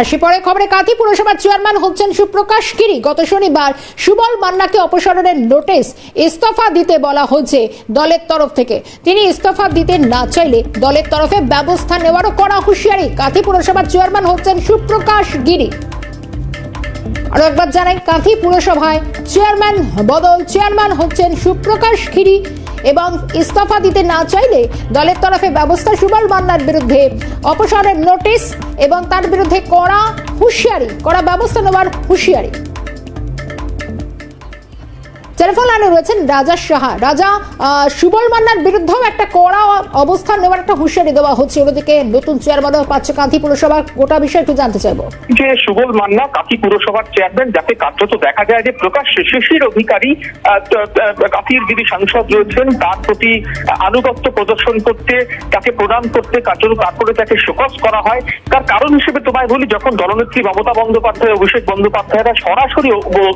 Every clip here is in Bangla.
আসি পরে খবরে কাঁথি পুরসভার চেয়ারম্যান হচ্ছেন সুপ্রকাশ গিরি। গত শনিবার সুবল মান্নাকে অপসারণের নোটিশ ইস্তফা দিতে বলা হয়েছে দলের তরফ থেকে। তিনি ইস্তফা দিতে না চাইলে দলের তরফে ব্যবস্থা নেওয়ারও করা হুঁশিয়ারি। কাঁথি পুরসভার চেয়ারম্যান হচ্ছেন সুপ্রকাশ গিরি। আরও একবার জানাই কাঁথি পুরসভায় চেয়ারম্যান, বদল চেয়ারম্যান হচ্ছেন সুপ্রকাশ খিরি এবং ইস্তফা দিতে না চাইলে দলের তরফে ব্যবস্থা সুবল মান্নার বিরুদ্ধে অপসারণের নোটিশ এবং তার বিরুদ্ধে কড়া হুঁশিয়ারি, কড়া ব্যবস্থা নেওয়ার হুঁশিয়ারি। রয়েছেন রাজা সাহা। রাজা সুবল মান্নার বিরুদ্ধেও একটা কড়া অবস্থান নেওয়ার একটা হুঁশিয়ারি দেওয়া হচ্ছে। নতুন চেয়ারম্যানও পাচ্ছে কাঁথি পুরসভা গোটা একটু জানতে চাইব। যে সুবল মান্না কাকি পুরসভার চেয়ারম্যান কার্যত দেখা যায় যে অধিকারী কাকির যিনি সাংসদ রয়েছেন, তার প্রতি আনুগত্য প্রদর্শন করতে, তাকে প্রদান করতে, কার্যত তারপরে তাকে শোকস করা হয়। তার কারণ হিসেবে তোমায় বলি, যখন দলনেত্রী মমতা বন্দ্যোপাধ্যায় অভিষেক বন্দ্যোপাধ্যায়রা সরাসরি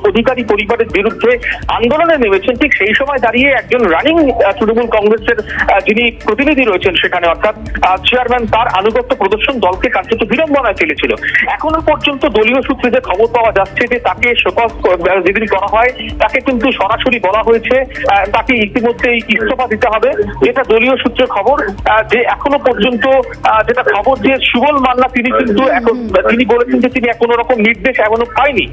অধিকারী পরিবারের বিরুদ্ধে আন্দোলনে নেমেছেন, ঠিক সেই সময় দাঁড়িয়ে একজন রানিং তৃণমূল কংগ্রেসের যিনি প্রতিনিধি রয়েছেন সেখানে, অর্থাৎ চেয়ারম্যান তার আনুগত্য প্রদর্শন দলকে কার্যত বিড়ম্বনায় ফেলেছিল। এখনও পর্যন্ত দলীয় সূত্রে যে খবর পাওয়া যাচ্ছে যে তাকে শোকজ যেদিন করা হয়, তাকে কিন্তু সরাসরি বলা হয়েছে তাকে ইতিমধ্যেই ইস্তফা দিতে হবে এটা দলীয় সূত্রে খবর যে এখনও পর্যন্ত যেটা খবর যে সুবল মান্না, তিনি কিন্তু এখন, তিনি বলেছেন যে তিনি কোনো রকম নির্দেশ এখনও পায়নি।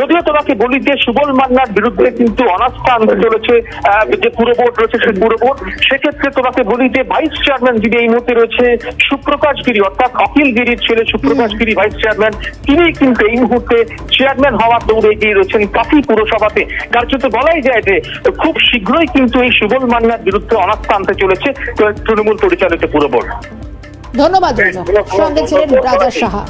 যদিও তোমাকে বলি যে সুবল মান্নার বিরুদ্ধে কিন্তু অনাস্থা চলেছে যে পুরো বোর্ড রয়েছে সেই পুরো বোর্ড। সেক্ষেত্রে তোমাকে বলি যে ভাইস চেয়ারম্যান যিনি এই মুহূর্তে রয়েছে সুপ্রকাশ গিরি অর্থাৎ অখিল গিরির ছেলে সুপ্রকাশ গিরি ভাইস চেয়ারম্যান তিনি কিন্তু এই মুহূর্তে চেয়ারম্যান হওয়ার দৌড়ে এগিয়ে রয়েছেন কাশি পুরসভাতে। কার্যত বলাই যায় যে খুব শীঘ্রই কিন্তু এই সুবল মান্নার বিরুদ্ধে অনাস্থা আনতে চলেছে তৃণমূল পরিচালিত পুরো বোর্ড। ধন্যবাদ সঙ্গে ছিলেন রাজা সাহা।